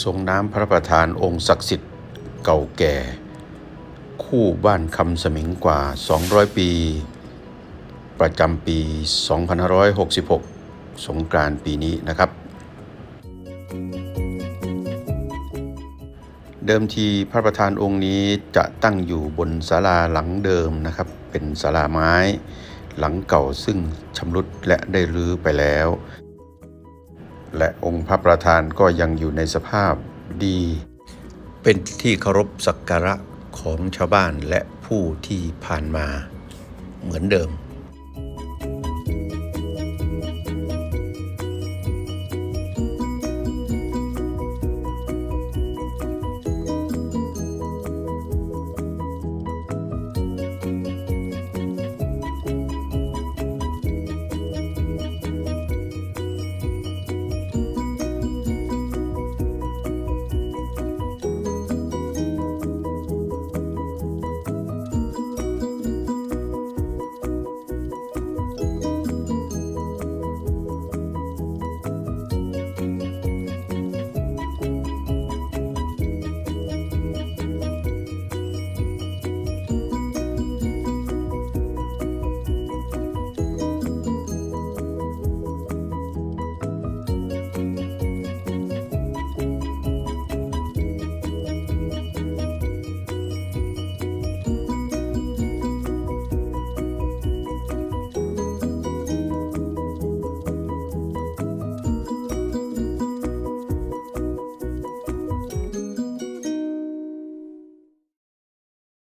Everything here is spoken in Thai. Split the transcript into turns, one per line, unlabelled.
ทรงน้ำพระประธานองค์ศักดิ์สิทธิ์เก่าแก่ คู่บ้านคำสมิงกว่า 200 ปี ประจำปี 2566 สงกรานต์ปีนี้นะครับ เดิมทีพระประธานองค์นี้จะตั้งอยู่บนศาลาหลังเดิมนะครับ เป็นศาลาไม้หลังเก่าซึ่งชำรุดและได้รื้อไปแล้ว และองค์พระประธานก็ยังอยู่ในสภาพดี เป็นที่เคารพสักการะของชาวบ้านและผู้ที่ผ่านมาเหมือนเดิม